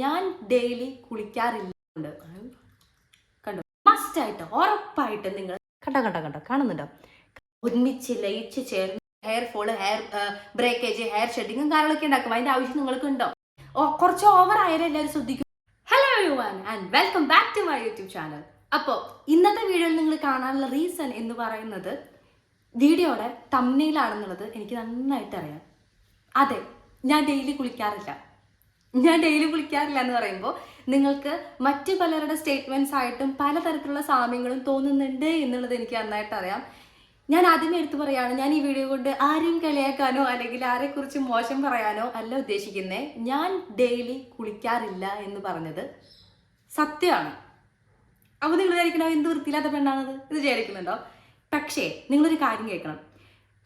ഞാൻ ഡെയിലി കുളിക്കാറില്ല. കണ്ടോ? മസ്റ്റ് ആയിട്ട് ഉറപ്പായിട്ട് നിങ്ങൾ കണ്ടോ കണ്ടോ കണ്ടോ? കാണുന്നുണ്ടോ? ഒരുമിച്ച് ലയിച്ച് ചേർന്ന് hair fall hair breakage hair ഷെഡിങ്ങും കാര്യങ്ങളൊക്കെ ഉണ്ടാക്കും. അതിന്റെ ആവശ്യം നിങ്ങൾക്ക് ഉണ്ടോ ഓ കുറച്ച് ഓവർ ആയാലും എല്ലാവരും ശ്രദ്ധിക്കും. Hello you and welcome back to my YouTube channel അപ്പോൾ ഇന്നത്തെ വീഡിയോയിൽ നിങ്ങൾ കാണാനുള്ള റീസൺ എന്ന് പറയുന്നത് വീഡിയോയുടെ തമ്മനയിലാണെന്നുള്ളത് എനിക്ക് നന്നായിട്ട് അറിയാം. അതെ ഞാൻ ഡെയിലി കുളിക്കാറില്ല. ഞാൻ ഡെയിലി വിളിക്കാറില്ല എന്ന് പറയുമ്പോൾ നിങ്ങൾക്ക് മറ്റു പലരുടെ സ്റ്റേറ്റ്മെന്റ്സ് ആയിട്ടും പലതരത്തിലുള്ള സാമ്യങ്ങളും തോന്നുന്നുണ്ട് എന്നുള്ളത് എനിക്ക് നന്നായിട്ട് അറിയാം. ഞാൻ ആദ്യമേ എടുത്തു പറയാണ് ഞാൻ ഈ വീഡിയോ കൊണ്ട് ആരെയും കളിയാക്കാനോ അല്ലെങ്കിൽ ആരെക്കുറിച്ച് മോശം പറയാനോ അല്ല ഉദ്ദേശിക്കുന്നത് ഞാൻ ഡെയിലി കുളിക്കാറില്ല എന്ന് പറഞ്ഞത് സത്യമാണ്. അപ്പോൾ നിങ്ങൾ വിചാരിക്കണോ എന്ത് വൃത്തിയില്ലാത്ത പെണ്ണാണത്? ഇത് വിചാരിക്കുന്നുണ്ടോ? പക്ഷേ നിങ്ങളൊരു കാര്യം കേൾക്കണം.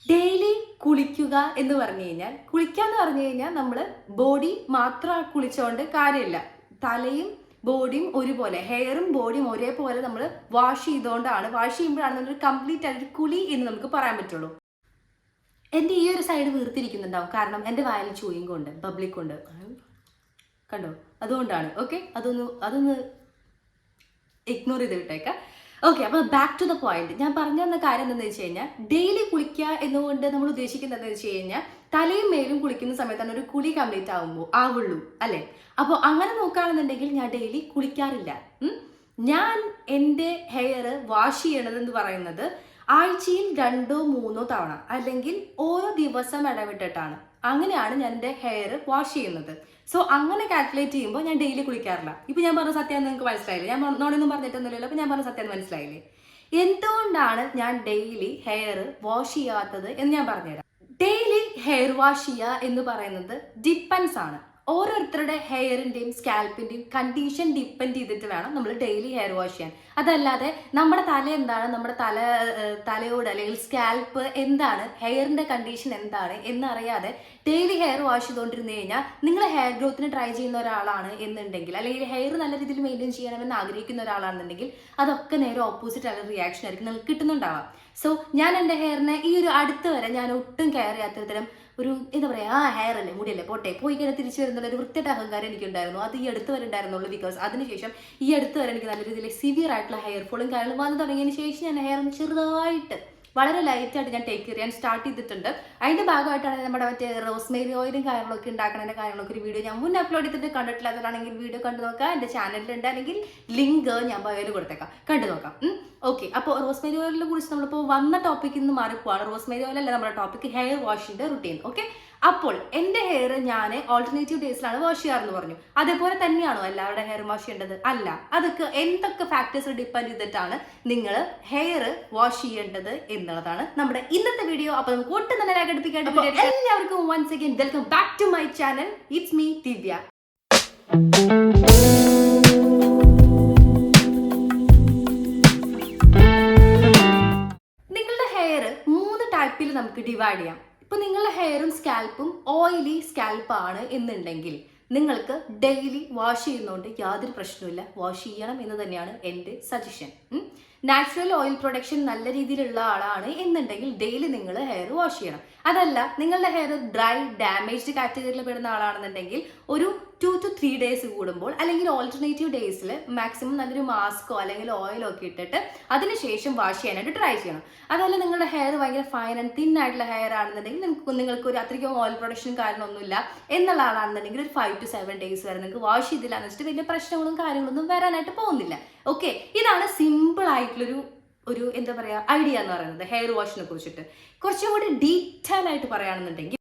ഡെയിലി കുളിക്കുക എന്ന് പറഞ്ഞു കഴിഞ്ഞാൽ കുളിക്കുക എന്ന് പറഞ്ഞു കഴിഞ്ഞാൽ നമ്മൾ ബോഡി മാത്രം കുളിച്ചോണ്ട് കാര്യമില്ല തലയും ബോഡിയും ഒരുപോലെ ഹെയറും ബോഡിയും ഒരേപോലെ നമ്മൾ വാഷ് ചെയ്തുകൊണ്ടാണ് വാഷ് ചെയ്യുമ്പോഴാണ് നമ്മൾ കംപ്ലീറ്റ് ആയിട്ട് കുളി എന്ന് നമുക്ക് പറയാൻ പറ്റുള്ളൂ. എന്റെ ഈ ഒരു സൈഡ് വീർത്തിരിക്കുന്നുണ്ടാവും. കാരണം എന്റെ വായിൽ ചൂയിങ് കൊണ്ട് പബ്ലിക് കൊണ്ട്. കണ്ടോ? അതുകൊണ്ടാണ്. ഓക്കെ അതൊന്ന് അതൊന്ന് ഇഗ്നോർ ചെയ്ത് വിട്ടേക്കാം. ഓക്കെ അപ്പോൾ ബാക്ക് ടു ദ പോയിന്റ് ഞാൻ പറഞ്ഞു തന്ന കാര്യം എന്താണെന്ന് വെച്ച് കഴിഞ്ഞാൽ ഡെയിലി കുളിക്കുക എന്നുകൊണ്ട് നമ്മൾ ഉദ്ദേശിക്കുന്നത് എന്താണെന്ന് വെച്ച് കഴിഞ്ഞാൽ തലയും മേലും കുളിക്കുന്ന സമയത്താണ് ഒരു കുളി കംപ്ലീറ്റ് ആവുമ്പോൾ ആവുള്ളൂ അല്ലേ? അപ്പോൾ അങ്ങനെ നോക്കുകയാണെന്നുണ്ടെങ്കിൽ ഞാൻ ഡെയിലി കുളിക്കാറില്ല. ഞാൻ എന്റെ ഹെയർ വാഷ് ചെയ്യണതെന്ന് പറയുന്നത് ആഴ്ചയിൽ രണ്ടോ മൂന്നോ തവണ അല്ലെങ്കിൽ ഓരോ ദിവസം ഇടവിട്ടിട്ടാണ്. അങ്ങനെയാണ് ഞാൻ എന്റെ ഹെയർ വാഷ് ചെയ്യുന്നത്. സോ അങ്ങനെ കാൽക്കുലേറ്റ് ചെയ്യുമ്പോൾ ഞാൻ ഡെയിലി കുളിക്കാറില്ല. ഇപ്പൊ ഞാൻ പറഞ്ഞ സത്യം നിങ്ങൾക്ക് മനസ്സിലായില്ലേ? ഞാൻ നോടൊന്നും പറഞ്ഞിട്ടൊന്നുമില്ലല്ലോ. അപ്പൊ ഞാൻ പറഞ്ഞ സത്യം മനസ്സിലായില്ലേ? എന്തുകൊണ്ടാണ് ഞാൻ ഡെയിലി ഹെയർ വാഷ് ചെയ്യാത്തത് എന്ന് ഞാൻ പറഞ്ഞുതരാം. ഡെയിലി ഹെയർ വാഷ് ചെയ്യുക എന്ന് പറയുന്നത് ഡിപ്പെൻസ് ആണ്. ഓരോരുത്തരുടെ ഹെയറിന്റെയും സ്കാൽപ്പിന്റെയും കണ്ടീഷൻ ഡിപ്പെൻഡ് ചെയ്തിട്ട് വേണം നമ്മൾ ഡെയിലി ഹെയർ വാഷ് ചെയ്യാൻ. അതല്ലാതെ നമ്മുടെ തല എന്താണ്? നമ്മുടെ തല തലയോട് അല്ലെങ്കിൽ സ്കാൽപ്പ് എന്താണ്? ഹെയറിന്റെ കണ്ടീഷൻ എന്താണ്? എന്നറിയാതെ ഡെയിലി ഹെയർ വാഷ് ചെയ്തുകൊണ്ടിരുന്നു കഴിഞ്ഞാൽ നിങ്ങൾ ഹെയർ ഗ്രോത്തിന് ട്രൈ ചെയ്യുന്ന ഒരാളാണ് എന്നുണ്ടെങ്കിൽ അല്ലെങ്കിൽ ഹെയർ നല്ല രീതിയിൽ മെയിന്റെയിൻ ചെയ്യണമെന്ന് ആഗ്രഹിക്കുന്ന ഒരാളാണെന്നുണ്ടെങ്കിൽ അതൊക്കെ നേരെ ഓപ്പോസിറ്റ് ആയ റിയാക്ഷൻ ആയിരിക്കും നിങ്ങൾക്ക് കിട്ടുന്നുണ്ടാവാം. സോ ഞാൻ എന്റെ ഹെയറിനെ ഈ ഒരു അടുത്ത് വരെ ഞാൻ ഒട്ടും കെയർ ചെയ്യാത്ത തരം ഒരു എന്താ പറയുക ആ ഹെയർ അല്ലേ മുടിയല്ലേ പോട്ടെ. പോയി കഴിഞ്ഞാൽ തിരിച്ചു വരുന്നുള്ള ഒരു വൃത്തിയുടെ അഹങ്കാരം എനിക്കുണ്ടായിരുന്നു. അത് ഈ അടുത്ത് വരെ ബിക്കോസ് അതിനുശേഷം ഈ അടുത്ത് വരെ എനിക്ക് നല്ല രീതിയിൽ സിവിയർ ആയിട്ടുള്ള ഹെയർ ഫോളും കാര്യങ്ങളും വന്നു തുടങ്ങിയതിന് ശേഷം ഞാൻ ഹെയർ ചെറുതായിട്ട് വളരെ ലൈറ്റായിട്ട് ഞാൻ ടേക്ക് ചെയ്യാൻ സ്റ്റാർട്ട് ചെയ്തിട്ടുണ്ട്. അതിന്റെ ഭാഗമായിട്ടാണ് നമ്മുടെ മറ്റേ റോസ്മേരി ഓയിലും കാര്യങ്ങളൊക്കെ ഉണ്ടാക്കണതിന്റെ കാര്യങ്ങളൊക്കെ ഒരു വീഡിയോ ഞാൻ മുന്നേ അപ്ലോഡ് ചെയ്തിട്ട് കണ്ടിട്ടില്ലാത്തതാണെങ്കിൽ വീഡിയോ കണ്ടു നോക്കാം എന്റെ ചാനലിലുണ്ട് അല്ലെങ്കിൽ ലിങ്ക് ഞാൻ ബയോയിൽ കൊടുത്തേക്കാം. കണ്ടു നോക്കാം. ഓക്കെ അപ്പോൾ റോസ്മേരി ഓയിലിനെ കുറിച്ച് നമ്മളിപ്പോൾ വന്ന ടോപ്പിക്കിൽ നിന്ന് മാറിപ്പോവാണ്. റോസ്മേരി ഓയിൽ അല്ല നമ്മുടെ ടോപ്പിക് ഹെയർ വാഷിന്റെ റുട്ടീൻ ഓക്കെ അപ്പോൾ എന്റെ ഹെയർ ഞാൻ ഓൾട്ടർനേറ്റീവ് ഡേയ്സിലാണ് വാഷ് ചെയ്യാറെന്ന് പറഞ്ഞു. അതേപോലെ തന്നെയാണോ എല്ലാവരുടെ ഹെയർ വാഷ് ചെയ്യേണ്ടത്? അല്ല അതൊക്കെ എന്തൊക്കെ ഫാക്ടേഴ്സ് ഡിപ്പെൻഡ് ചെയ്തിട്ടാണ് നിങ്ങൾ ഹെയർ വാഷ് ചെയ്യേണ്ടത് എന്നുള്ളതാണ് നമ്മുടെ ഇന്നത്തെ വീഡിയോ അപ്പോൾ നമുക്ക് ഒട്ടും തന്നെ എല്ലാവർക്കും once again welcome back to my channel it's me Divya മൂന്ന് നമുക്ക് ഡിവൈഡ് ചെയ്യാം. ഇപ്പൊ നിങ്ങളുടെ ഹെയറും സ്കാൽപ്പും ഓയിലി ആണ് എന്നുണ്ടെങ്കിൽ നിങ്ങൾക്ക് ഡെയിലി വാഷ് ചെയ്യുന്നതുകൊണ്ട് യാതൊരു പ്രശ്നവുമില്ല. വാഷ് ചെയ്യണം എന്ന് തന്നെയാണ് എന്റെ സജഷൻ നാച്ചുറൽ ഓയിൽ പ്രൊഡക്ഷൻ നല്ല രീതിയിലുള്ള ആളാണ് എന്നുണ്ടെങ്കിൽ ഡെയിലി നിങ്ങൾ ഹെയർ വാഷ് ചെയ്യണം. അതല്ല നിങ്ങളുടെ ഹെയർ ഡ്രൈ ഡാമേജ്ഡ് കാറ്റഗറിയിൽ പെടുന്ന ആളാണെന്നുണ്ടെങ്കിൽ ഒരു ടു ടു ത്രീ ഡേയ്സ് കൂടുമ്പോൾ അല്ലെങ്കിൽ ഓൾട്ടർനേറ്റീവ് ഡേയ്സിൽ മാക്സിമം നല്ലൊരു മാസ്കോ അല്ലെങ്കിൽ ഓയിലോ ഒക്കെ ഇട്ടിട്ട് അതിനുശേഷം വാഷ് ചെയ്യാനായിട്ട് ട്രൈ ചെയ്യണം. അതല്ല നിങ്ങളുടെ ഹെയർ ഭയങ്കര ഫൈൻ ആൻഡ് തിൻ ആയിട്ടുള്ള ഹെയർ ആണെന്നുണ്ടെങ്കിൽ നിങ്ങൾക്ക് നിങ്ങൾക്ക് ഒരു അത്രയ്ക്കും ഓയിൽ പ്രൊഡക്ഷനും കാര്യങ്ങളൊന്നുമില്ല എന്നുള്ള ആളാണെന്നുണ്ടെങ്കിൽ ഒരു ഫൈവ് ടു സെവൻ ഡേയ്സ് വരെ നിങ്ങൾക്ക് വാഷ് ചെയ്തില്ല എന്ന് വെച്ചിട്ട് വലിയ പ്രശ്നങ്ങളും കാര്യങ്ങളൊന്നും വരാനായിട്ട് പോകുന്നില്ല. ഓക്കെ ഇതാണ് സിമ്പിൾ ആയിട്ടുള്ളൊരു ഒരു എന്താ പറയുക ഐഡിയ എന്ന് പറയുന്നത് ഹെയർ വാഷിനെ കുറിച്ചിട്ട്. കുറച്ചും കൂടി ഡീറ്റെയിൽ ആയിട്ട് പറയുകയാണെന്നുണ്ടെങ്കിൽ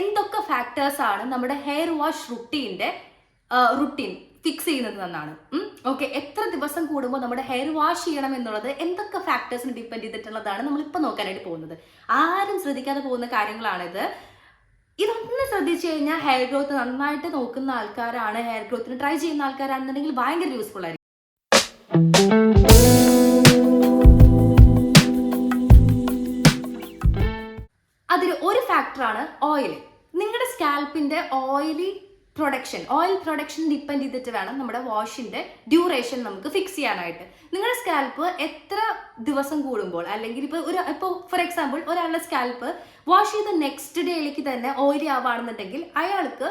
എന്തൊക്കെ ഫാക്ടേഴ്സ് ആണ് നമ്മുടെ ഹെയർ വാഷ് റുട്ടീന്റെ റുട്ടീൻ ഫിക്സ് ചെയ്യുന്നത് എന്നാണ്. ഓക്കെ എത്ര ദിവസം കൂടുമ്പോൾ നമ്മുടെ ഹെയർ വാഷ് ചെയ്യണം എന്നുള്ളത് എന്തൊക്കെ ഫാക്ടേഴ്സിന് ഡിപ്പെൻഡ് ചെയ്തിട്ടുള്ളതാണ് നമ്മൾ ഇപ്പൊ നോക്കാനായിട്ട് പോകുന്നത്. ആരും ശ്രദ്ധിക്കാതെ പോകുന്ന കാര്യങ്ങളാണിത്. ഇതൊന്ന് ശ്രദ്ധിച്ചു കഴിഞ്ഞാൽ ഹെയർ ഗ്രോത്ത് നന്നായിട്ട് നോക്കുന്ന ആൾക്കാരാണ് ഹെയർ ഗ്രോത്തിന് ട്രൈ ചെയ്യുന്ന ആൾക്കാരാണെന്നുണ്ടെങ്കിൽ ഭയങ്കര യൂസ്ഫുൾ ആയിരിക്കും. അതിൽ ഒരു ഫാക്ടറാണ് ഓയിൽ നിങ്ങളുടെ സ്കാൽപ്പിന്റെ oily production oil production depend ചെയ്തിട്ട് വേണം നമ്മുടെ വാഷിന്റെ ഡ്യൂറേഷൻ നമുക്ക് ഫിക്സ് ചെയ്യാനായിട്ട്. നിങ്ങളുടെ സ്കാൽപ്പ് എത്ര ദിവസം കൂടുമ്പോൾ അല്ലെങ്കിൽ ഇപ്പോൾ ഒരു ഇപ്പോൾ ഫോർ എക്സാമ്പിൾ ഒരാളുടെ സ്കാൽപ്പ് വാഷ് ചെയ്ത നെക്സ്റ്റ് ഡേയിലേക്ക് തന്നെ ഓയിലി ആവാണെന്നുണ്ടെങ്കിൽ അയാൾക്ക്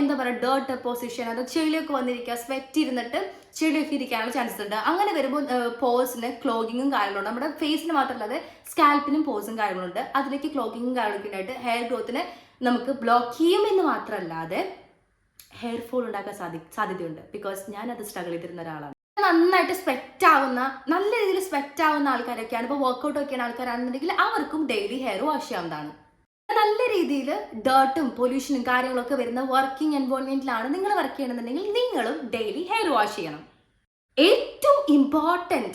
എന്താ പറയുക ഡേർട്ട് ഡെപ്പോസിഷൻ അത് ചെളിയൊക്കെ വന്നിരിക്കുക സ്വെറ്റ് ഇരുന്നിട്ട് ചെളിയൊക്കെ ഇരിക്കാനുള്ള ചാൻസസ് ഉണ്ട്. അങ്ങനെ വരുമ്പോൾ പോസിന് ക്ലോഗിങ്ങും കാര്യങ്ങളുണ്ട് നമ്മുടെ ഫേസിന് മാത്രമല്ലാതെ സ്കാൽപ്പിനും പോസും കാര്യങ്ങളുണ്ട് അതിലേക്ക് ക്ലോഗിങ്ങും കാര്യങ്ങളൊക്കെ ഉണ്ടായിട്ട് ഹെയർ ഗ്രോത്തിനെ നമുക്ക് ബ്ലോക്ക് ചെയ്യുമെന്ന് മാത്രമല്ലാതെ ഹെയർ ഫോൾ ഉണ്ടാക്കാൻ സാധി സാധ്യതയുണ്ട്. ബിക്കോസ് ഞാൻ അത് സ്ട്രഗിൾ ചെയ്തിരുന്ന ഒരാളാണ്. നന്നായിട്ട് സ്വെറ്റ് ആവുന്ന നല്ല രീതിയിൽ സ്വെറ്റ് ആവുന്ന ആൾക്കാരൊക്കെയാണ്. ഇപ്പോൾ വർക്കൗട്ട് ഒക്കെയാണ് ആൾക്കാരാണെന്നുണ്ടെങ്കിൽ അവർക്കും ഡെയിലി ഹെയർ വാഷ് ചെയ്യാവുന്നതാണ്. നല്ല രീതിയിൽ ഡേർട്ടും പൊല്യൂഷനും കാര്യങ്ങളൊക്കെ വരുന്ന വർക്കിംഗ് എൻവോൺമെന്റിലാണ് നിങ്ങൾ വർക്ക് ചെയ്യണമെന്നുണ്ടെങ്കിൽ നിങ്ങളും ഡെയിലി ഹെയർ വാഷ് ചെയ്യണം. ഏറ്റവും ഇമ്പോർട്ടന്റ്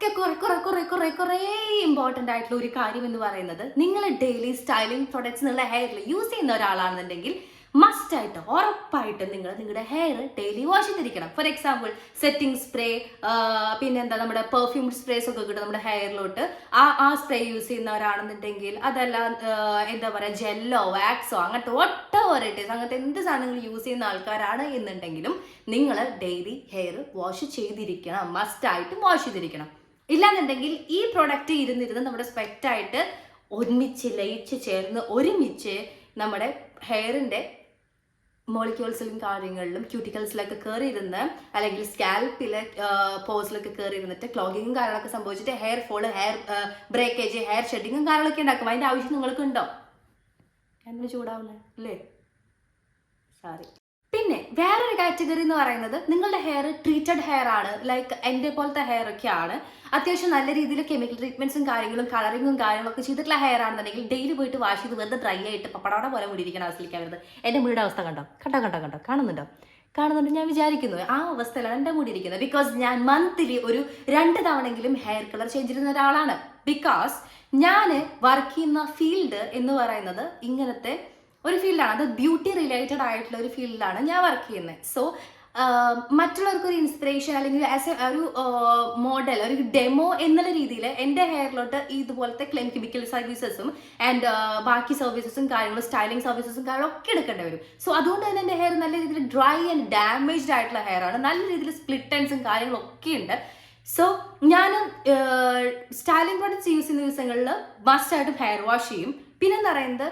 ഇതിനെക്കാട്ടിലൊക്കെ കുറെ കുറെ കുറെ കുറെ കുറേ ഇമ്പോർട്ടന്റ് ആയിട്ടുള്ള ഒരു കാര്യം എന്ന് പറയുന്നത് നിങ്ങൾ ഡെയിലി സ്റ്റൈലിംഗ് പ്രൊഡക്ട്സ് നിങ്ങളുടെ ഹെയറിൽ യൂസ് ചെയ്യുന്ന ഒരാളാണെന്നുണ്ടെങ്കിൽ മസ്റ്റ് ആയിട്ട് ഉറപ്പായിട്ട് നിങ്ങൾ നിങ്ങളുടെ ഹെയർ ഡെയിലി വാഷ് ചെയ്തിരിക്കണം. ഫോർ എക്സാമ്പിൾ സെറ്റിംഗ് സ്പ്രേ പിന്നെന്താ നമ്മുടെ പെർഫ്യൂം സ്പ്രേസ് ഒക്കെ കിട്ടും നമ്മുടെ ഹെയറിലോട്ട് ആ ആ സ്പ്രേ യൂസ് ചെയ്യുന്നവരാണെന്നുണ്ടെങ്കിൽ അതല്ല എന്താ പറയുക ജെല്ലോ വാക്സോ അങ്ങനത്തെ ഒട്ട വെറൈറ്റീസ് അങ്ങനത്തെ എന്ത് സാധനങ്ങൾ യൂസ് ചെയ്യുന്ന ആൾക്കാരാണ് എന്നുണ്ടെങ്കിലും നിങ്ങൾ ഡെയിലി ഹെയർ വാഷ് ചെയ്തിരിക്കണം. മസ്റ്റ് ആയിട്ട് വാഷ് ചെയ്തിരിക്കണം. ഇല്ലാന്നുണ്ടെങ്കിൽ ഈ പ്രൊഡക്റ്റ് ഇരുന്നിരുന്ന് നമ്മുടെ സ്പെക്റ്റായിട്ട് ഒരുമിച്ച് ലയിച്ച് ചേർന്ന് ഒരുമിച്ച് നമ്മുടെ ഹെയറിന്റെ മോളിക്യൂൾസിലും കാര്യങ്ങളിലും ക്യൂട്ടിക്കൽസിലൊക്കെ കയറിയിരുന്ന് അല്ലെങ്കിൽ സ്കാൽപ്പിലെ പോസിലൊക്കെ കയറിയിരുന്നിട്ട് ക്ലോഗിങ്ങും കാര്യങ്ങളൊക്കെ സംഭവിച്ചിട്ട് hair fall hair breakage hair ഷെഡിങ്ങും കാര്യങ്ങളൊക്കെ ഉണ്ടാക്കും. അതിന്റെ ആവശ്യം നിങ്ങൾക്ക് ഉണ്ടോ ചൂടാവുന്നേ. അല്ലേ? സോറി പിന്നെ വേറൊരു കാറ്റഗറി എന്ന് പറയുന്നത് നിങ്ങളുടെ ഹെയർ ട്രീറ്റഡ് ഹെയർ ആണ് ലൈക്ക് എന്റെ പോലത്തെ ഹെയർ ഒക്കെ ആണ് അത്യാവശ്യം നല്ല രീതിയിൽ കെമിക്കൽ ട്രീറ്റ്മെന്റ്സും കാര്യങ്ങളും കളറിങ്ങും കാര്യങ്ങളൊക്കെ ചെയ്തിട്ടുള്ള ഹെയർ ആണെന്നുണ്ടെങ്കിൽ ഡെയിലി പോയിട്ട് വാഷ് ചെയ്ത് വെറുതെ ഡ്രൈ ആയിട്ട് പപ്പടവട പോലെ മുടിയിരിക്കുന്ന അവസ്ഥയിലേക്ക് വരുന്നത് എന്റെ മുടിയുടെ അവസ്ഥ കണ്ടോ? കണ്ടോ കണ്ടോ കണ്ടോ? കാണുന്നുണ്ടോ? കാണുന്നുണ്ട്. ഞാൻ വിചാരിക്കുന്നു ആ അവസ്ഥയിലാണ് എന്റെ മുടി ഇരിക്കുന്നത്. ബിക്കോസ് ഞാൻ മന്ത്ലി ഒരു രണ്ട് തവണെങ്കിലും ഹെയർ കളർ ചേഞ്ച് ചെയ്യുന്ന ഒരാളാണ്. ബിക്കോസ് ഞാൻ വർക്ക് ചെയ്യുന്ന ഫീൽഡ് എന്ന് പറയുന്നത് ഇങ്ങനത്തെ ഒരു ഫീൽഡാണ്. അത് ബ്യൂട്ടി റിലേറ്റഡ് ആയിട്ടുള്ള ഒരു ഫീൽഡിലാണ് ഞാൻ വർക്ക് ചെയ്യുന്നത്. സോ മറ്റുള്ളവർക്ക് ഒരു ഇൻസ്പിറേഷൻ അല്ലെങ്കിൽ ആസ് എ ഒരു മോഡൽ ഒരു ഡെമോ എന്നുള്ള രീതിയിൽ എന്റെ ഹെയറിലോട്ട് ഇതുപോലത്തെ ക്ലെയിം കെമിക്കൽ സർവീസസും ആൻഡ് ബാക്കി സർവീസസും കാര്യങ്ങളും സ്റ്റൈലിംഗ് സർവീസസും കാര്യങ്ങളും ഒക്കെ എടുക്കേണ്ടി വരും. സോ അതുകൊണ്ട് തന്നെ എന്റെ ഹെയർ നല്ല രീതിയിൽ ഡ്രൈ ആൻഡ് ഡാമേജ്ഡ് ആയിട്ടുള്ള ഹെയർ ആണ്. നല്ല രീതിയിൽ സ്പ്ലിറ്റ് ടെൻസും കാര്യങ്ങളും ഒക്കെ ഉണ്ട്. സോ ഞാൻ സ്റ്റൈലിംഗ് പ്രോഡക്റ്റ്സ് യൂസ് ചെയ്യുന്ന ദിവസങ്ങളിൽ മസ്റ്റായിട്ടും ഹെയർ വാഷ് ചെയ്യും. പിന്നെന്ന് പറയുന്നത്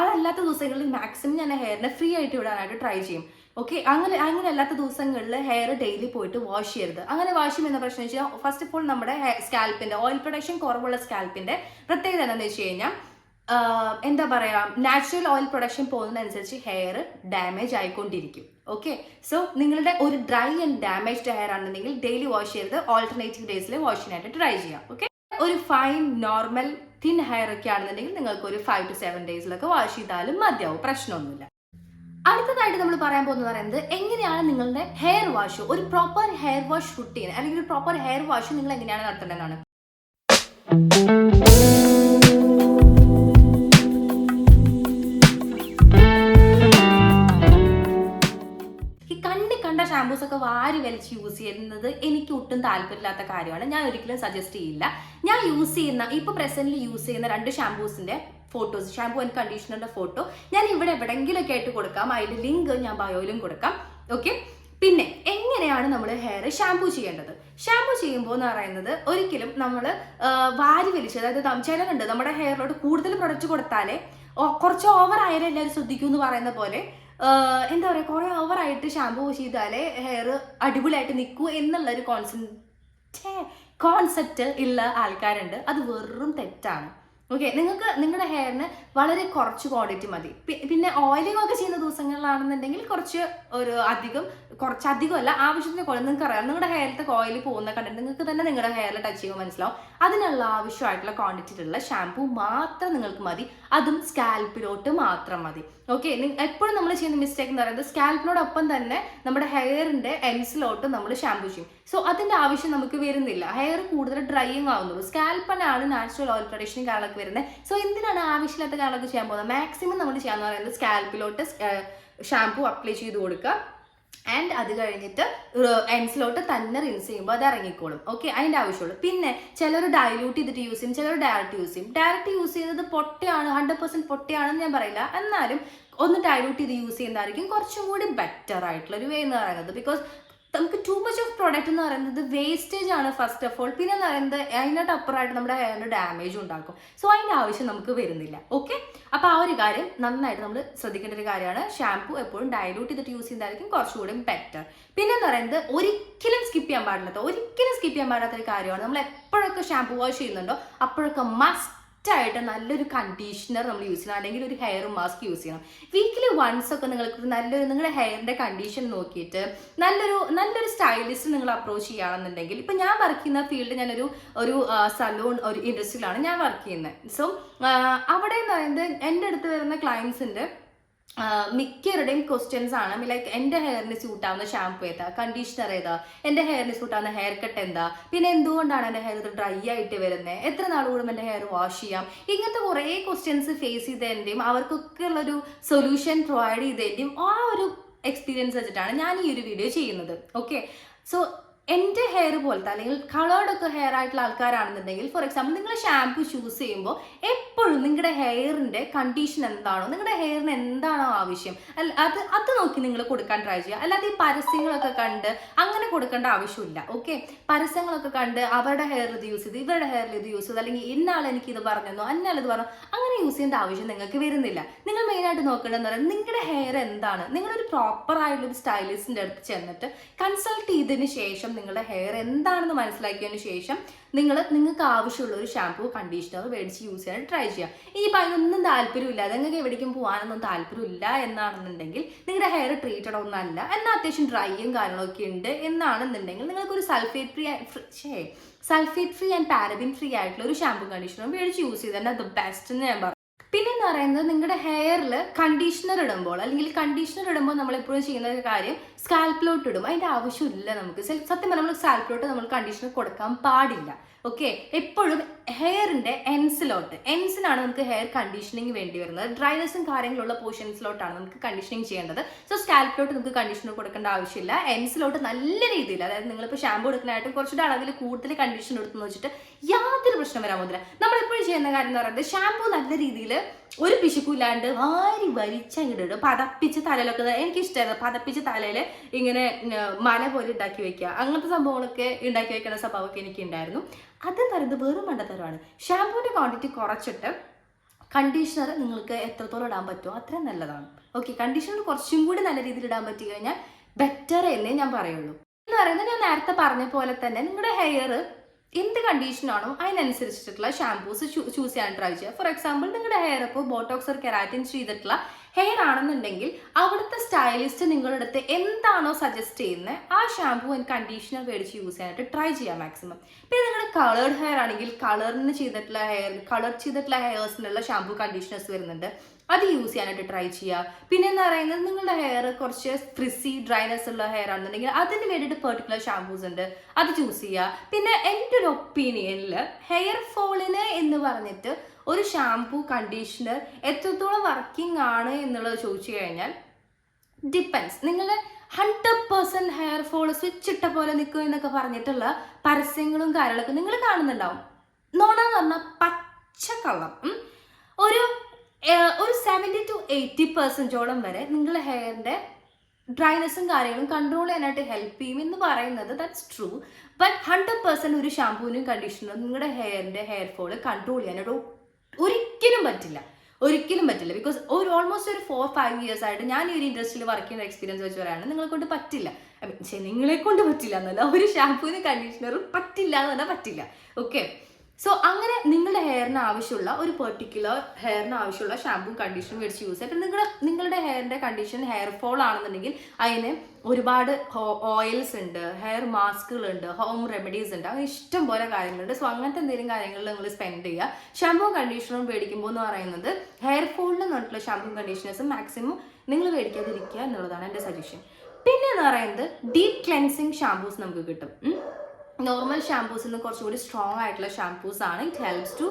അതല്ലാത്ത ദിവസങ്ങളിൽ മാക്സിമം ഞാൻ ഹെയറിനെ ഫ്രീ ആയിട്ട് വിടാനായിട്ട് ട്രൈ ചെയ്യും. ഓക്കെ അങ്ങനെ അങ്ങനെ അല്ലാത്ത ദിവസങ്ങളിൽ ഹെയർ ഡെയിലി പോയിട്ട് വാഷ് ചെയ്യരുത്. അങ്ങനെ വാഷ് ചെയ്യുന്ന പ്രശ്നം വെച്ചാൽ ഫസ്റ്റ് ഓഫ് ഓൾ നമ്മുടെ സ്കാൽപ്പിന്റെ ഓയിൽ പ്രൊഡക്ഷൻ കുറവുള്ള സ്കാൽപ്പിന്റെ പ്രത്യേകത എന്താണെന്ന് വെച്ച് കഴിഞ്ഞാൽ എന്താ പറയാ നാച്ചുറൽ ഓയിൽ പ്രൊഡക്ഷൻ പോകുന്നതനുസരിച്ച് ഹെയർ ഡാമേജ് ആയിക്കൊണ്ടിരിക്കും. ഓക്കെ സോ നിങ്ങളുടെ ഒരു ഡ്രൈ ആൻഡ് ഡാമേജ്ഡ് ഹെയർ ആണെന്നുണ്ടെങ്കിൽ ഡെയിലി വാഷ് ചെയ്ത് ഓൾട്ടർനേറ്റീവ് ഡേയ്സിൽ വാഷ് ചെയ്യാനായിട്ട് ട്രൈ ചെയ്യാം. ഓക്കെ ഒരു ഫൈൻ നോർമൽ തിൻ ഹെയർ ഒക്കെ ആണെന്നുണ്ടെങ്കിൽ നിങ്ങൾക്ക് ഒരു ഫൈവ് ടു സെവൻ ഡേയ്സിലൊക്കെ വാഷ് ചെയ്താലും മതിയാവും പ്രശ്നമൊന്നുമില്ല. അടുത്തതായിട്ട് നമ്മൾ പറയാൻ പോകുന്നത് പറയുന്നത് എങ്ങനെയാണ് നിങ്ങളുടെ ഹെയർ വാഷ് ഒരു പ്രോപ്പർ ഹെയർ വാഷ് റുട്ടീൻ അല്ലെങ്കിൽ ഒരു പ്രോപ്പർ ഹെയർ വാഷ് നിങ്ങൾ എങ്ങനെയാണ് നടത്തേണ്ടതെന്നാണ്. ഷാമ്പൂസ് ഒക്കെ വാരി വലിച്ച് യൂസ് ചെയ്യുന്നത് എനിക്ക് ഒട്ടും താല്പര്യമില്ലാത്ത കാര്യമാണ്. ഞാൻ ഒരിക്കലും സജസ്റ്റ് ചെയ്യില്ല. ഞാൻ യൂസ് ചെയ്യുന്ന ഇപ്പൊ പ്രസന്റിൽ യൂസ് ചെയ്യുന്ന രണ്ട് ഷാമ്പൂസിന്റെ ഫോട്ടോസ് ഷാമ്പൂ ആൻഡ് കണ്ടീഷണറിന്റെ ഫോട്ടോ ഞാൻ ഇവിടെ എവിടെയെങ്കിലുമൊക്കെ ആയിട്ട് കൊടുക്കാം. അതിന്റെ ലിങ്ക് ഞാൻ ബയോയിലും കൊടുക്കാം. ഓക്കെ പിന്നെ എങ്ങനെയാണ് നമ്മൾ ഹെയർ ഷാമ്പൂ ചെയ്യേണ്ടത്? ഷാമ്പൂ ചെയ്യുമ്പോൾ എന്ന് പറയുന്നത് ഒരിക്കലും നമ്മൾ വാരി വലിച്ച് അതായത് ചിലരുണ്ട് നമ്മുടെ ഹെയറിലോട്ട് കൂടുതൽ പ്രൊഡക്റ്റ് കൊടുത്താലേ കുറച്ച് ഓവർ ആയാലും എല്ലാവരും ശ്രദ്ധിക്കൂ എന്ന് പറയുന്ന പോലെ എന്താ പറയുക കുറേ ഓവറായിട്ട് ഷാമ്പൂ ചെയ്താലേ ഹെയർ അടിപൊളിയായിട്ട് നിൽക്കൂ എന്നുള്ള ഒരു കോൺസെപ്റ്റ് കോൺസെപ്റ്റ് ഉള്ള ആൾക്കാരുണ്ട്. അത് വെറും തെറ്റാണ്. ഓക്കെ നിങ്ങൾക്ക് നിങ്ങളുടെ ഹെയറിന് വളരെ കുറച്ച് ക്വാണ്ടിറ്റി മതി. പിന്നെ ഓയിലിംഗ് ഒക്കെ ചെയ്യുന്ന ദിവസങ്ങളിലാണെന്നുണ്ടെങ്കിൽ കുറച്ച് ഒരു അധികം കുറച്ച് അധികം അല്ല ആവശ്യത്തിന് കുറേ നിങ്ങൾക്ക് അറിയാം നിങ്ങളുടെ ഹെയറിലത്തെ ഓയിൽ പോകുന്ന കണ്ടിട്ട് നിങ്ങൾക്ക് തന്നെ നിങ്ങളുടെ ഹെയറിൽ ടച്ച് ചെയ്യുമ്പോൾ മനസ്സിലാവും. അതിനുള്ള ആവശ്യമായിട്ടുള്ള ക്വാണ്ടിറ്റിയിലുള്ള ഷാമ്പൂ മാത്രം നിങ്ങൾക്ക് മതി. അതും സ്കാൽപ്പിലോട്ട് മാത്രം മതി. ഓക്കെ എപ്പോഴും നമ്മൾ ചെയ്യുന്ന മിസ്റ്റേക്ക് എന്ന് പറയുന്നത് സ്കാൽപ്പിനോടൊപ്പം തന്നെ നമ്മുടെ ഹെയറിന്റെ എൻസിലോട്ട് നമ്മൾ ഷാമ്പൂ ചെയ്യും. സോ അതിന്റെ ആവശ്യം നമുക്ക് വരുന്നില്ല. ഹെയർ കൂടുതൽ ഡ്രൈയിങ് ആവുന്നുള്ളൂ. സ്കാൽപ്പനാണ് നാച്ചുറൽ ഓയിൽ പ്രൊഡക്ഷൻ കാര്യങ്ങളൊക്കെ വരുന്നത്. സോ എന്തിനാണ് ആവശ്യമില്ലാത്ത കാര്യങ്ങളൊക്കെ ചെയ്യാൻ പോകുന്നത്? മാക്സിമം നമ്മൾ ചെയ്യാന്ന് പറയുന്നത് സ്കാൽപ്പിലോട്ട് ഷാമ്പൂ അപ്ലൈ ചെയ്ത് കൊടുക്കുക. ആൻഡ് അത് കഴിഞ്ഞിട്ട് എൻസിലോട്ട് തന്നെ റിൻസ് ചെയ്യുമ്പോൾ അത് ഇറങ്ങിക്കോളും. ഓക്കെ അതിന്റെ ആവശ്യമുള്ളൂ. പിന്നെ ചിലർ ഡയലൂട്ട് ചെയ്തിട്ട് യൂസ് ചെയ്യും ചിലർ ഡയറക്റ്റ് യൂസ് ചെയ്യും. ഡയറക്റ്റ് യൂസ് ചെയ്യുന്നത് പൊട്ടിയാണ് ഹൺഡ്രഡ് പെർസെന്റ് പൊട്ടിയാണെന്ന് ഞാൻ പറയില്ല. എന്നാലും ഒന്ന് ഡയലൂട്ട് ചെയ്ത് യൂസ് ചെയ്യുന്നതായിരിക്കും കുറച്ചും കൂടി ബെറ്റർ ആയിട്ടുള്ള ഒരു വേ എന്ന് പറയുന്നത്. ബിക്കോസ് നമുക്ക് ടു മച്ച് ഓഫ് പ്രോഡക്റ്റ് എന്ന് പറയുന്നത് വേസ്റ്റേജ് ആണ് ഫസ്റ്റ് ഓഫ് ഓൾ പിന്നെ എന്ന് പറയുന്നത്? അതിനോട്ട് അപ്പുറമായിട്ട് നമ്മുടെ ഹെയറിന് ഡാമേജ് ഉണ്ടാക്കും. സോ അതിന്റെ ആവശ്യം നമുക്ക് വരുന്നില്ല. ഓക്കെ അപ്പോൾ ആ ഒരു കാര്യം നന്നായിട്ട് നമ്മൾ ശ്രദ്ധിക്കേണ്ട ഒരു കാര്യമാണ്. ഷാംപൂ എപ്പോഴും ഡയലൂട്ട് ചെയ്തിട്ട് യൂസ് ചെയ്യുന്നതായിരിക്കും കുറച്ചുകൂടി ബെറ്റർ പിന്നെ എന്ന് പറയുന്നത്? ഒരിക്കലും സ്കിപ്പ് ചെയ്യാൻ പാടില്ലാത്ത ഒരിക്കലും സ്കിപ്പ് ചെയ്യാൻ പാടില്ലാത്ത ഒരു കാര്യമാണ്. നമ്മൾ എപ്പോഴൊക്കെ ഷാംപൂ വാഷ് ചെയ്യുന്നുണ്ടോ അപ്പോഴൊക്കെ മസ്റ്റ് ആയിട്ട് നല്ലൊരു കണ്ടീഷണർ നമ്മൾ യൂസ് ചെയ്യണം. അല്ലെങ്കിൽ ഒരു ഹെയർ മാസ്ക് യൂസ് ചെയ്യണം. വീക്കിലി വൺസ് ഒക്കെ നിങ്ങൾക്ക് നല്ലൊരു നിങ്ങളുടെ ഹെയറിന്റെ കണ്ടീഷൻ നോക്കിയിട്ട് നല്ലൊരു നല്ലൊരു സ്റ്റൈലിസ്റ്റ് നിങ്ങൾ അപ്രോച്ച് ചെയ്യുകയാണെന്നുണ്ടെങ്കിൽ ഇപ്പം ഞാൻ വർക്ക് ചെയ്യുന്ന ഫീൽഡ് ഞാനൊരു ഒരു സലൂൺ ഒരു ഇൻഡസ്ട്രിയിലാണ് ഞാൻ വർക്ക് ചെയ്യുന്നത്. സോ അവിടെ എന്ന് പറയുന്നത് എന്റെ അടുത്ത് വരുന്ന ക്ലയൻസിന്റെ മിക്കവരുടെയും ക്വസ്റ്റ്യൻസ് ആണ്. ലൈക്ക് എന്റെ ഹെയറിന് സ്യൂട്ട് ആവുന്ന ഷാമ്പു ഏതാ? കണ്ടീഷണർ ഏതാ? എന്റെ ഹെയറിന് സ്യൂട്ട് ആവുന്ന ഹെയർ കട്ട് എന്താ? പിന്നെ എന്തുകൊണ്ടാണ് എന്റെ ഹെയർ ഡ്രൈ ആയിട്ട് വരുന്നത് എത്ര നാൾ കൂടും എന്റെ ഹെയർ വാഷ് ചെയ്യാം? ഇങ്ങനത്തെ കുറേ ക്വസ്റ്റ്യൻസ് ഫേസ് ചെയ്തതിന്റെയും അവർക്കൊക്കെ ഉള്ളൊരു സൊല്യൂഷൻ പ്രൊവൈഡ് ചെയ്തതിന്റെയും ആ ഒരു എക്സ്പീരിയൻസ് വെച്ചിട്ടാണ് ഞാൻ ഈ ഒരു വീഡിയോ ചെയ്യുന്നത്. ഓക്കെ സോ എന്റെ ഹെയർ പോലത്തെ അല്ലെങ്കിൽ കളേർഡ് ഒക്കെ ഹെയർ ആയിട്ടുള്ള ആൾക്കാരാണെന്നുണ്ടെങ്കിൽ ഫോർ എക്സാമ്പിൾ നിങ്ങൾ ഷാംപൂ ചൂസ് ചെയ്യുമ്പോൾ എപ്പോഴും നിങ്ങളുടെ ഹെയറിന്റെ കണ്ടീഷൻ എന്താണോ നിങ്ങളുടെ ഹെയറിന് എന്താണോ ആവശ്യം അത് അത് നോക്കി നിങ്ങൾ കൊടുക്കാൻ ട്രൈ ചെയ്യുക. അല്ലാതെ ഈ പരസ്യങ്ങളൊക്കെ കണ്ട് അങ്ങനെ കൊടുക്കേണ്ട ആവശ്യമില്ല ഓക്കെ പരസ്യങ്ങളൊക്കെ കണ്ട് അവരുടെ ഹെയർ ഇത് യൂസ് ചെയ്ത് ഇവരുടെ ഹെയറിൽ ഇത് യൂസ് ചെയ്ത് അല്ലെങ്കിൽ ഇന്നാൾ എനിക്ക് ഇത് പറഞ്ഞെന്നോ അന്നാൾ ഇത് പറഞ്ഞു അങ്ങനെ യൂസ് ചെയ്യേണ്ട ആവശ്യം നിങ്ങൾക്ക് വരുന്നില്ല. നിങ്ങൾ മെയിനായിട്ട് നോക്കേണ്ടതെന്ന് പറയുന്നത് നിങ്ങളുടെ ഹെയർ എന്താണ്? നിങ്ങളൊരു പ്രോപ്പർ ആയിട്ടുള്ള ഒരു സ്റ്റൈലിസ്റ്റിന്റെ അടുത്ത് ചെന്നിട്ട് കൺസൾട്ട് ചെയ്തതിന് ശേഷം നിങ്ങളുടെ ഹെയർ എന്താണെന്ന് മനസ്സിലാക്കിയതിന് ശേഷം നിങ്ങൾ നിങ്ങൾക്ക് ആവശ്യമുള്ള ഒരു ഷാംപൂ കണ്ടീഷണർ മേടിച്ച് യൂസ് ചെയ്യാൻ ട്രൈ ചെയ്യുക. ഈ അതിനൊന്നും താല്പര്യമില്ല. നിങ്ങൾക്ക് എവിടേക്കും പോകാനൊന്നും താല്പര്യമില്ല എന്നാണെന്നുണ്ടെങ്കിൽ നിങ്ങളുടെ ഹെയർ ട്രീറ്റഡ് ഒന്നല്ല എന്നാൽ അത്യാവശ്യം ഡ്രൈയും കാര്യങ്ങളൊക്കെ ഉണ്ട് എന്നാണെന്നുണ്ടെങ്കിൽ നിങ്ങൾക്കൊരു സൾഫേറ്റ് ഫ്രീ ഷേ sulphate free and paraben free ആയിട്ടുള്ള ഒരു ഷാംപൂ കണ്ടീഷണർ മേടിച്ച് യൂസ് ചെയ്താൽ ദ ബെസ്റ്റ് എന്ന് ഞാൻ പറയും. പിന്നെ എന്ന് പറയുന്നത് നിങ്ങളുടെ ഹെയറിൽ കണ്ടീഷണർ ഇടുമ്പോൾ അല്ലെങ്കിൽ കണ്ടീഷണർ ഇടുമ്പോൾ നമ്മൾ എപ്പോഴും ചെയ്യുന്ന ഒരു കാര്യം സ്കാൽപ്പിലോട്ട് ഇടും. അതിന്റെ ആവശ്യമില്ല നമുക്ക്. സത്യം പറഞ്ഞാൽ നമ്മൾ സ്കാൽപ്പിലോട്ട് നമ്മൾ കണ്ടീഷണർ കൊടുക്കാൻ പാടില്ല. ഓക്കെ എപ്പോഴും ഹെയറിന്റെ എൻസിലോട്ട് എൻസിനാണ് നമുക്ക് ഹെയർ കണ്ടീഷനിങ് വേണ്ടി വരുന്നത്. ഡ്രൈനസും കാര്യങ്ങളുള്ള പോർഷൻസിലോട്ടാണ് നമുക്ക് കണ്ടീഷനിങ് ചെയ്യേണ്ടത്. സോ സ്കാൽപ്പിലോട്ട് നമുക്ക് കണ്ടീഷണർ കൊടുക്കേണ്ട ആവശ്യമില്ല. എൻസിലോട്ട് നല്ല രീതിയിൽ അതായത് നിങ്ങളിപ്പോൾ ഷാമ്പു എടുക്കാനായിട്ട് കുറച്ചുകൂടെ അളവിൽ കൂടുതൽ കണ്ടീഷൻ എടുത്തു വെച്ചിട്ട് യാതൊരു പ്രശ്നം വരാൻ പോകുന്നില്ല. നമ്മളെപ്പോഴും ചെയ്യുന്ന കാര്യം എന്ന് പറയുന്നത് ഷാമ്പു നല്ല രീതിയിൽ ഒരു പിശുക്കില്ലാണ്ട് വാരി വലിച്ചങ്ങോട്ട് ഇടും. പതപ്പിച്ച് തലയിലൊക്കെ എനിക്ക് ഇഷ്ടമായിരുന്നു പതപ്പിച്ച് തലയിൽ ഇങ്ങനെ മല പോലെ ഉണ്ടാക്കി വെക്കുക. അങ്ങനത്തെ സംഭവങ്ങളൊക്കെ ഉണ്ടാക്കി വെക്കുന്ന സ്വഭാവമൊക്കെ എനിക്ക് ഉണ്ടായിരുന്നു അതെന്ന് പറയുന്നത് വെറും മണ്ടത്തരമാണ്. ഷാമ്പൂവിന്റെ ക്വാണ്ടിറ്റി കുറച്ചിട്ട് കണ്ടീഷണർ നിങ്ങൾക്ക് എത്രത്തോളം ഇടാൻ പറ്റുമോ അത്രയും നല്ലതാണ്. ഓക്കെ കണ്ടീഷണർ കുറച്ചും കൂടി നല്ല രീതിയിൽ ഇടാൻ പറ്റി കഴിഞ്ഞാൽ ബെറ്റർ എന്നേ ഞാൻ പറയുള്ളൂ. എന്ന് പറയുന്നത് ഞാൻ നേരത്തെ പറഞ്ഞ പോലെ തന്നെ നിങ്ങളുടെ ഹെയർ എന്ത് കണ്ടീഷനാണോ അതിനനുസരിച്ചിട്ടുള്ള ഷാംപൂസ് ചൂസ് ചെയ്യാൻ ട്രൈ ചെയ്യുക. ഫോർ എക്സാമ്പിൾ നിങ്ങളുടെ ഹെയർ ഇപ്പോൾ ബോട്ടോക്സ് ഓർ കെരാറ്റിൻ ചെയ്തിട്ടുള്ള ഹെയർ ആണെന്നുണ്ടെങ്കിൽ അവിടുത്തെ സ്റ്റൈലിസ്റ്റ് നിങ്ങളുടെ അടുത്ത് എന്താണോ സജസ്റ്റ് ചെയ്യുന്നത് ആ ഷാംപൂ ആൻഡ് കണ്ടീഷണർ മേടിച്ച് യൂസ് ചെയ്യാനായിട്ട് ട്രൈ ചെയ്യാം മാക്സിമം പിന്നെ നിങ്ങളുടെ കളേർഡ് ഹെയർ ആണെങ്കിൽ കളറിന് ചെയ്തിട്ടുള്ള ഹെയർ കളർ ചെയ്തിട്ടുള്ള ഹെയർസിനുള്ള ഷാംപൂ കണ്ടീഷണേഴ്സ് വരുന്നുണ്ട്. അത് യൂസ് ചെയ്യാനായിട്ട് ട്രൈ ചെയ്യുക. പിന്നെ എന്ന് പറയുന്നത് നിങ്ങളുടെ ഹെയർ കുറച്ച് ഫ്രിസി ഡ്രൈനെസ് ഉള്ള ഹെയർ ആണെന്നുണ്ടെങ്കിൽ അതിന് വേണ്ടിയിട്ട് പെർട്ടിക്കുലർ ഷാംപൂസ് ഉണ്ട്. അത് ചൂസ് ചെയ്യുക. പിന്നെ എന്റെ ഒരു ഒപ്പീനിയനിൽ ഹെയർ ഫോളിന് എന്ന് പറഞ്ഞിട്ട് ഒരു ഷാംപൂ കണ്ടീഷണർ എത്രത്തോളം വർക്കിംഗ് ആണ് എന്നുള്ളത് ചോദിച്ചു കഴിഞ്ഞാൽ ഡിപ്പെൻസ് നിങ്ങളുടെ hundred percent hair fall switch ഇട്ട പോലെ നിൽക്കും എന്നൊക്കെ പറഞ്ഞിട്ടുള്ള പരസ്യങ്ങളും കാര്യങ്ങളൊക്കെ നിങ്ങൾ കാണുന്നുണ്ടാവും. നോണ എന്ന് പറഞ്ഞാൽ കളർ ഒരു ഒരു സെവന്റി ടു എയ്റ്റി പെർസെന്റോളം വരെ നിങ്ങളുടെ ഹെയറിന്റെ ഡ്രൈനെസ്സും കാര്യങ്ങളും കൺട്രോൾ ചെയ്യാനായിട്ട് ഹെൽപ്പ് ചെയ്യും എന്ന് പറയുന്നത് that's true but hundred percent ഒരു ഷാമ്പൂവിനും കണ്ടീഷണറും നിങ്ങളുടെ ഹെയറിന്റെ ഹെയർ ഫോൾ കൺട്രോൾ ചെയ്യാനായിട്ട് ഒരിക്കലും പറ്റില്ല. ഒരിക്കലും പറ്റില്ല. ബിക്കോസ് ഒരു ഓൾമോസ്റ്റ് ഒരു ഫോർ ഫൈവ് ഇയേഴ്സ് ആയിട്ട് ഞാൻ ഈ ഒരു ഇൻഡസ്ട്രിയിൽ വർക്ക് ചെയ്യുന്ന എക്സ്പീരിയൻസ് വെച്ച് പറയുകയാണ് നിങ്ങളെ കൊണ്ട് പറ്റില്ല. നിങ്ങളെ കൊണ്ട് പറ്റില്ല എന്നല്ല. ഒരു ഷാമ്പൂവിന് കണ്ടീഷണറും പറ്റില്ല എന്നല്ല പറ്റില്ല. ഓക്കെ സോ അങ്ങനെ നിങ്ങളുടെ ഹെയറിന് ആവശ്യമുള്ള ഒരു പെർട്ടിക്കുലർ ഹെയറിന് ആവശ്യമുള്ള ഷാമ്പൂ കണ്ടീഷൻ മേടിച്ച് യൂസ് ചെയ്യാം നിങ്ങളുടെ നിങ്ങളുടെ ഹെയറിന്റെ കണ്ടീഷൻ ഹെയർ ഫോൾ ആണെന്നുണ്ടെങ്കിൽ അതിന് ഒരുപാട് ഓയിൽസ് ഉണ്ട് ഹെയർ മാസ്കുകൾ ഉണ്ട് ഹോം റെമഡീസ് ഉണ്ട് അങ്ങനെ ഇഷ്ടം പോലെ കാര്യങ്ങളുണ്ട്. സോ അങ്ങനത്തെ എന്തെങ്കിലും കാര്യങ്ങളിൽ നിങ്ങൾ സ്പെൻഡ് ചെയ്യുക. ഷാമ്പൂ കണ്ടീഷണറും മേടിക്കുമ്പോൾ എന്ന് പറയുന്നത് ഹെയർ ഫോളിന് പറഞ്ഞിട്ടുള്ള ഷാമ്പൂ കണ്ടീഷണേഴ്സ് മാക്സിമം നിങ്ങൾ മേടിക്കാതിരിക്കുക എന്നുള്ളതാണ് എന്റെ സജഷൻ പിന്നെ എന്ന് പറയുന്നത് ഡീപ് ക്ലെൻസിങ് ഷാമ്പൂസ് നമുക്ക് കിട്ടും. നോർമൽ ഷാംപൂസിൽ നിന്ന് കുറച്ചുകൂടി സ്ട്രോങ് ആയിട്ടുള്ള ഷാംപൂസ് ആണ്. ഇറ്റ് ഹെൽപ്സ് ടു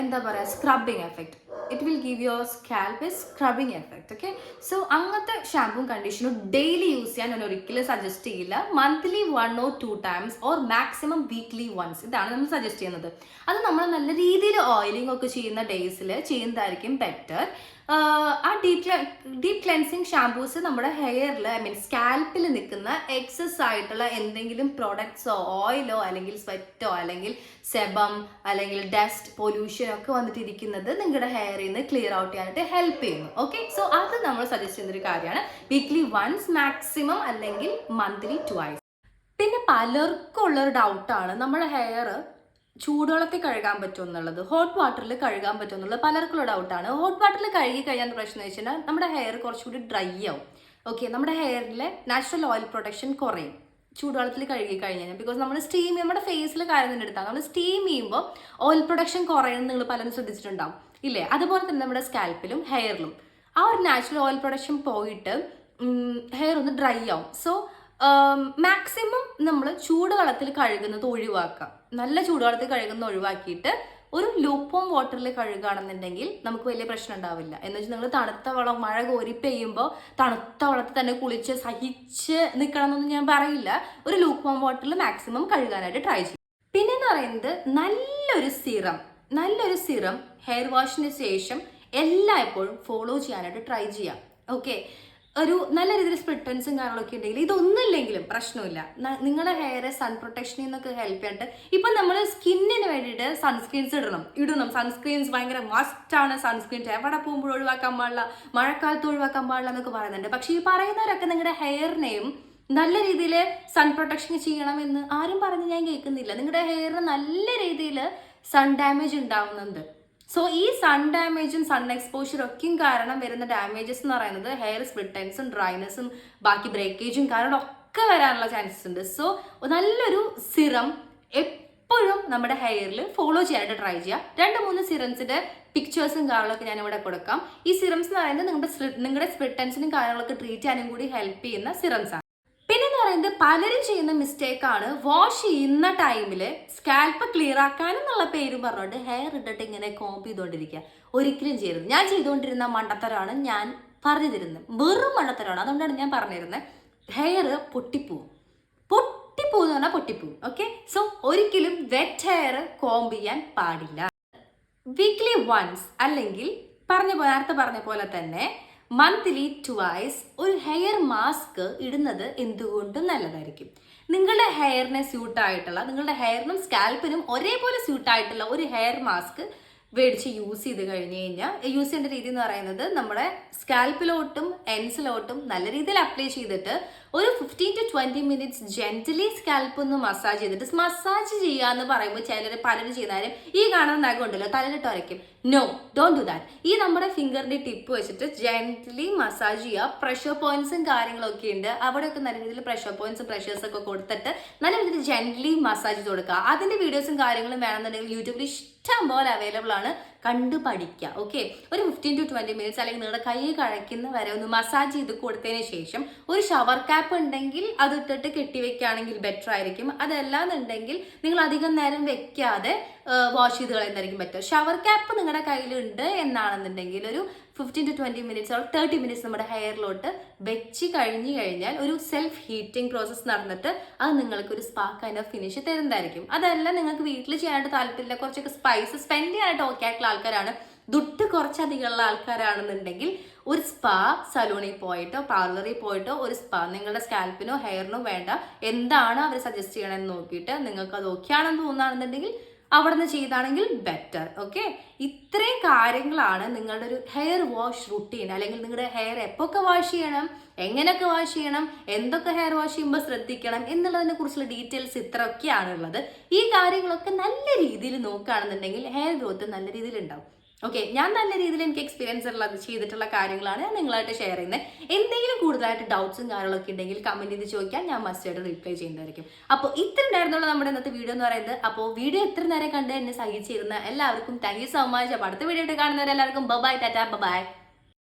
എന്താ പറയുക scrubbing effect it will give your scalp a scrubbing effect okay so അങ്ങനത്തെ ഷാമ്പും കണ്ടീഷനും ഡെയിലി യൂസ് ചെയ്യാൻ ഞാൻ ഒരിക്കലും സജസ്റ്റ് ചെയ്യില്ല. Monthly one or two times or maximum weekly once ഇതാണ് നമ്മൾ സജസ്റ്റ് ചെയ്യുന്നത്. അത് നമ്മൾ നല്ല രീതിയിൽ ഓയിലിംഗ് ഒക്കെ ചെയ്യുന്ന ഡേയ്സിൽ ചെയ്യുന്നതായിരിക്കും ബെറ്റർ ആ ഡീപ് ഡീപ് ക്ലെൻസിങ് ഷാമ്പൂസ് നമ്മുടെ ഹെയറിൽ ഐ മീൻ സ്കാൽപ്പിൽ നിൽക്കുന്ന എക്സസ് ആയിട്ടുള്ള എന്തെങ്കിലും പ്രോഡക്ട്സോ ഓയിലോ അല്ലെങ്കിൽ സ്വെറ്റോ അല്ലെങ്കിൽ സെബം അല്ലെങ്കിൽ ഡസ്റ്റ് പൊല്യൂഷൻ ഒക്കെ വന്നിട്ടിരിക്കുന്നത് നിങ്ങളുടെ ഹെയറിൽ നിന്ന് ക്ലിയർ ഔട്ട് ചെയ്യാനായിട്ട് ഹെൽപ്പ് ചെയ്യുന്നു. ഓക്കെ സോ അത് നമ്മൾ സജസ്റ്റ് ചെയ്യുന്ന ഒരു കാര്യമാണ്. വീക്ക്ലി വൺസ് മാക്സിമം അല്ലെങ്കിൽ മന്ത്ലി ട്വൈസ് പിന്നെ പലർക്കും ഉള്ളൊരു ഡൗട്ടാണ് നമ്മുടെ ഹെയർ ചൂടുവെള്ളത്തിൽ കഴുകാൻ പറ്റും എന്നുള്ളത്? ഹോട്ട് വാട്ടറിൽ കഴുകാൻ പറ്റും എന്നുള്ളത് പലർക്കുള്ള ഡൗട്ടാണ് ഹോട്ട് വാട്ടറിൽ കഴുകി കഴിഞ്ഞാൽ പ്രശ്നം എന്ന് വെച്ചാൽ നമ്മുടെ ഹെയർ കുറച്ചുകൂടി ഡ്രൈ ആവും. ഓക്കെ നമ്മുടെ ഹെയറിലെ നാച്ചുറൽ ഓയിൽ പ്രൊട്ടക്ഷൻ കുറയും. ചൂടുവെള്ളത്തിൽ കഴുകി കഴിഞ്ഞാൽ. ബിക്കോസ് നമ്മൾ സ്റ്റീം നമ്മുടെ ഫേസിൽ കാര്യം തന്നെ എടുത്താൽ നമ്മൾ സ്റ്റീം ചെയ്യുമ്പോൾ ഓയിൽ പ്രൊഡക്ഷൻ കുറയുന്നത് നിങ്ങൾ പലരും ശ്രദ്ധിച്ചിട്ടുണ്ടാവും. ഇല്ലേ? അതുപോലെ തന്നെ നമ്മുടെ സ്കാൽപ്പിലും ഹെയറിലും ആ ഒരു നാച്ചുറൽ ഓയിൽ പ്രൊഡക്ഷൻ പോയിട്ട് ഹെയർ ഒന്ന് ഡ്രൈ ആവും. സോ മാക്സിമം നമ്മൾ ചൂടുവെള്ളത്തിൽ കഴുകുന്നത് ഒഴിവാക്കാം. നല്ല ചൂടുവെള്ളത്തിൽ കഴുകുന്നത് ഒഴിവാക്കിയിട്ട് ഒരു ലൂപ്പോം വാട്ടറിൽ കഴുകുകയാണെന്നുണ്ടെങ്കിൽ നമുക്ക് വലിയ പ്രശ്നം ഉണ്ടാവില്ല. എന്ന് വെച്ചാൽ നിങ്ങൾ തണുത്ത വെള്ളം മഴ കോരി പെയ്യുമ്പോൾ തണുത്ത വെള്ളത്തിൽ തന്നെ കുളിച്ച് സഹിച്ച് നിൽക്കണം എന്നൊന്നും ഞാൻ പറയില്ല. ഒരു ലൂപ്പോം വാട്ടറിൽ മാക്സിമം കഴുകാനായിട്ട് ട്രൈ ചെയ്യും. പിന്നെ എന്ന് പറയുന്നത് നല്ലൊരു സിറം. നല്ലൊരു സിറം ഹെയർ വാഷിന് ശേഷം എല്ലായ്പ്പോഴും ഫോളോ ചെയ്യാനായിട്ട് ട്രൈ ചെയ്യാം. ഓക്കെ ഒരു നല്ല രീതിയിൽ സ്പ്രിട്ടൻസും കാര്യങ്ങളൊക്കെ ഉണ്ടെങ്കിൽ ഇതൊന്നുമില്ലെങ്കിലും പ്രശ്നമില്ല. നിങ്ങളുടെ ഹെയറെ സൺ പ്രൊട്ടക്ഷനിൽ നിന്നൊക്കെ ഹെൽപ്പ് ചെയ്യാണ്ട് ഇപ്പം നമ്മൾ സ്കിന്നിന് വേണ്ടിയിട്ട് സൺസ്ക്രീൻസ് ഇടണം. ഇടണം. സൺസ്ക്രീൻസ് ഭയങ്കര ആണ്. സൺസ്ക്രീൻസ് എവിടെ പോകുമ്പോൾ ഒഴിവാക്കാൻ പാടില്ല. മഴക്കാലത്ത് ഒഴിവാക്കാൻ പാടില്ല എന്നൊക്കെ പറയുന്നുണ്ട്. പക്ഷേ ഈ പറയുന്നവരൊക്കെ നിങ്ങളുടെ ഹെയറിനെയും നല്ല രീതിയിൽ സൺ പ്രൊട്ടക്ഷൻ ചെയ്യണം എന്ന് ആരും പറഞ്ഞ് ഞാൻ കേൾക്കുന്നില്ല. നിങ്ങളുടെ ഹെയറിന് നല്ല രീതിയിൽ സൺ ഡാമേജ് ഉണ്ടാവുന്നുണ്ട്. സോ ഈ സൺ ഡാമേജും സൺ എക്സ്പോഷറും ഒക്കെയും കാരണം വരുന്ന ഡാമേജസ് എന്ന് പറയുന്നത് ഹെയർ സ്പ്ലിറ്റൻസും ഡ്രൈനെസ്സും ബാക്കി ബ്രേക്കേജും കാരണം ഒക്കെ വരാനുള്ള ചാൻസസ് ഉണ്ട്. സോ നല്ലൊരു സിറം എപ്പോഴും നമ്മുടെ ഹെയറിൽ ഫോളോ ചെയ്യാനായിട്ട് ട്രൈ ചെയ്യുക. രണ്ട് മൂന്ന് സിറംസിന്റെ പിക്ചേഴ്സും കാര്യങ്ങളൊക്കെ ഞാൻ ഇവിടെ കൊടുക്കാം. ഈ സിറംസ് എന്ന് പറയുന്നത് നിങ്ങളുടെ സ്പ്ലിറ്റ് നിങ്ങളുടെ സ്പ്ലിറ്റൻസിനും കാര്യങ്ങളൊക്കെ ട്രീറ്റ് ചെയ്യാനും കൂടി ഹെൽപ്പ് ചെയ്യുന്ന സിറംസ് ആണ്. പിന്നെ എന്ന് പറയുന്നത് പലരും ചെയ്യുന്ന മിസ്റ്റേക്ക് ആണ് വാഷ് ചെയ്യുന്ന ടൈമിൽ സ്കാൽപ്പ് ക്ലിയർ ആക്കാനെന്നുള്ള പേരും പറഞ്ഞുകൊണ്ട് ഹെയർ ഇട്ടിട്ട് ഇങ്ങനെ കോമ്പ് ചെയ്തുകൊണ്ടിരിക്കുക ഒരിക്കലും ചെയ്യരുത്. ഞാൻ ചെയ്തുകൊണ്ടിരുന്ന മണ്ടത്തരമാണ് ഞാൻ പറഞ്ഞു തരുന്നത് വെറും മണ്ടത്തരമാണ്. അതുകൊണ്ടാണ് ഞാൻ പറഞ്ഞിരുന്നത്. ഹെയർ പൊട്ടിപ്പോവും. പൊട്ടിപ്പോവും എന്ന് പറഞ്ഞാൽ പൊട്ടിപ്പോവും. ഓക്കെ സോ ഒരിക്കലും വെറ്റ് ഹെയർ കോമ്പ് ചെയ്യാൻ പാടില്ല. വീക്ക്ലി വൺസ് അല്ലെങ്കിൽ പറഞ്ഞ പോലെ നേരത്തെ പറഞ്ഞ പോലെ തന്നെ മന്ത്ലി ട്വൈസ് ഒരു ഹെയർ മാസ്ക് ഇടുന്നത് എന്തുകൊണ്ടും നല്ലതായിരിക്കും? നിങ്ങളുടെ ഹെയറിനെ സ്യൂട്ടായിട്ടുള്ള നിങ്ങളുടെ ഹെയറിനും സ്കാൽപ്പിനും ഒരേപോലെ സ്യൂട്ടായിട്ടുള്ള ഒരു ഹെയർ മാസ്ക് മേടിച്ച് യൂസ് ചെയ്ത് കഴിഞ്ഞ് കഴിഞ്ഞാൽ യൂസ് ചെയ്യേണ്ട രീതി എന്ന് പറയുന്നത് നമ്മുടെ സ്കാൽപ്പിലോട്ടും എൻസിലോട്ടും നല്ല രീതിയിൽ അപ്ലൈ ചെയ്തിട്ട് ഒരു fifteen to twenty minutes gently scalp ഒന്ന് മസാജ് ചെയ്തിട്ട് മസാജ് ചെയ്യുക എന്ന് പറയുമ്പോൾ ചിലർ പലരും ചെയ്യുന്നാലും ഈ കാണുന്ന നഖം ഉണ്ടല്ലോ തലയിലിട്ട് വരയ്ക്കും നോ ഡോണ്ട് ഡു ദാറ്റ് ഈ നമ്മുടെ ഫിംഗറിന്റെ ടിപ്പ് വെച്ചിട്ട് ജെന്റലി മസാജ് ചെയ്യുക. പ്രഷർ പോയിന്റ്സും കാര്യങ്ങളൊക്കെ ഉണ്ട്. അവിടെയൊക്കെ നല്ല രീതിയിൽ പ്രഷർ പോയിന്റ്സ് പ്രഷേഴ്സ് ഒക്കെ കൊടുത്തിട്ട് നല്ല രീതിയിൽ ജെന്റലി മസാജ് ചെയ്ത് കൊടുക്കുക. അതിന്റെ വീഡിയോസും കാര്യങ്ങളും വേണമെന്നുണ്ടെങ്കിൽ യൂട്യൂബിൽ ഇഷ്ടം പോലെ അവൈലബിൾ ആണ്. കണ്ടു പഠിക്കുക ഓക്കെ ഒരു ഫിഫ്റ്റീൻ ടു ട്വന്റി മിനിറ്റ്സ് അല്ലെങ്കിൽ നിങ്ങളുടെ കൈ കഴക്കുന്ന വരെ ഒന്ന് മസാജ് ചെയ്ത് കൊടുത്തതിന് ശേഷം ഒരു ഷവർ ക്യാപ്പ് ഉണ്ടെങ്കിൽ അത് ഇട്ടിട്ട് കെട്ടിവെക്കുകയാണെങ്കിൽ ബെറ്റർ ആയിരിക്കും. അതല്ലാന്നുണ്ടെങ്കിൽ നിങ്ങൾ അധികം നേരം വെക്കാതെ വാഷ് ചെയ്ത് കളയുന്നതായിരിക്കും ബെറ്റർ ഷവർ ക്യാപ്പ് നിങ്ങളുടെ കയ്യിലുണ്ട് എന്നാണെന്നുണ്ടെങ്കിൽ ഒരു fifteen to twenty minutes or thirty minutes നമ്മുടെ ഹെയറിലോട്ട് വെച്ച് കഴിഞ്ഞു കഴിഞ്ഞാൽ ഒരു സെൽഫ് ഹീറ്റിംഗ് പ്രോസസ്സ് നടന്നിട്ട് അത് നിങ്ങൾക്ക് ഒരു സ്പാ കൈൻഡ് ഓഫ് ഫിനിഷ് തരുന്നതായിരിക്കും. അതല്ല നിങ്ങൾക്ക് വീട്ടിൽ ചെയ്യാനായിട്ട് താല്പര്യമില്ല. കുറച്ചൊക്കെ സ്പൈസ് സ്പെൻഡ് ചെയ്യാനായിട്ട് ഓക്കെ ആയിട്ടുള്ള ആൾക്കാരാണ്. ദുട്ട് കുറച്ചധികമുള്ള ആൾക്കാരാണെന്നുണ്ടെങ്കിൽ ഒരു സ്പാ സലൂണിൽ പോയിട്ടോ പാർലറിൽ പോയിട്ടോ ഒരു സ്പാ നിങ്ങളുടെ സ്കാൽപ്പിനോ ഹെയറിനോ വേണ്ട. എന്താണ് അവർ സജസ്റ്റ് ചെയ്യണമെന്ന് നോക്കിയിട്ട് നിങ്ങൾക്ക് അത് ഓക്കെ ആണെന്ന് തോന്നുകയാണെന്നുണ്ടെങ്കിൽ അവിടെ നിന്ന് ചെയ്താണെങ്കിൽ ബെറ്റർ ഓക്കെ ഇത്രയും കാര്യങ്ങളാണ് നിങ്ങളുടെ ഒരു ഹെയർ വാഷ് റുട്ടീൻ അല്ലെങ്കിൽ നിങ്ങളുടെ ഹെയർ എപ്പോഴൊക്കെ വാഷ് ചെയ്യണം എങ്ങനെയൊക്കെ വാഷ് ചെയ്യണം എന്തൊക്കെ ഹെയർ വാഷ് ചെയ്യുമ്പോൾ ശ്രദ്ധിക്കണം എന്നുള്ളതിനെ കുറിച്ചുള്ള ഡീറ്റെയിൽസ് ഇത്രയൊക്കെയാണുള്ളത്. ഈ കാര്യങ്ങളൊക്കെ നല്ല രീതിയിൽ നോക്കുകയാണെന്നുണ്ടെങ്കിൽ ഹെയർ ഗ്രോത്ത് നല്ല രീതിയിൽ ഉണ്ടാവും. ഓക്കെ ഞാൻ നല്ല രീതിയിൽ എനിക്ക് എക്സ്പീരിയൻസ് ഉള്ള ചെയ്തിട്ടുള്ള കാര്യങ്ങളാണ് ഞാൻ നിങ്ങളായിട്ട് ഷെയർ ചെയ്യുന്നത്. എന്തെങ്കിലും കൂടുതലായിട്ട് ഡൗട്ട്സും കാര്യങ്ങളൊക്കെ ഉണ്ടെങ്കിൽ കമന്റ് ചെയ്ത് ചോദിക്കാൻ ഞാൻ മസ്റ്റ് ആയിട്ട് റിപ്ലൈ ചെയ്യുന്നതായിരിക്കും. അപ്പോൾ ഇത്ര ഉണ്ടായിരുന്നുള്ള നമ്മുടെ ഇന്നത്തെ വീഡിയോ എന്ന് പറയുന്നത് അപ്പോൾ വീഡിയോ എത്ര നേരം കണ്ട് എന്നെ സഹിച്ചിരുന്ന എല്ലാവർക്കും താങ്ക് യു സോ മച്ച് അപ്പോൾ അടുത്ത വീഡിയോ ആയിട്ട് കാണുന്നവരെല്ലാവർക്കും ബബായ് ടാറ്റ ബൈ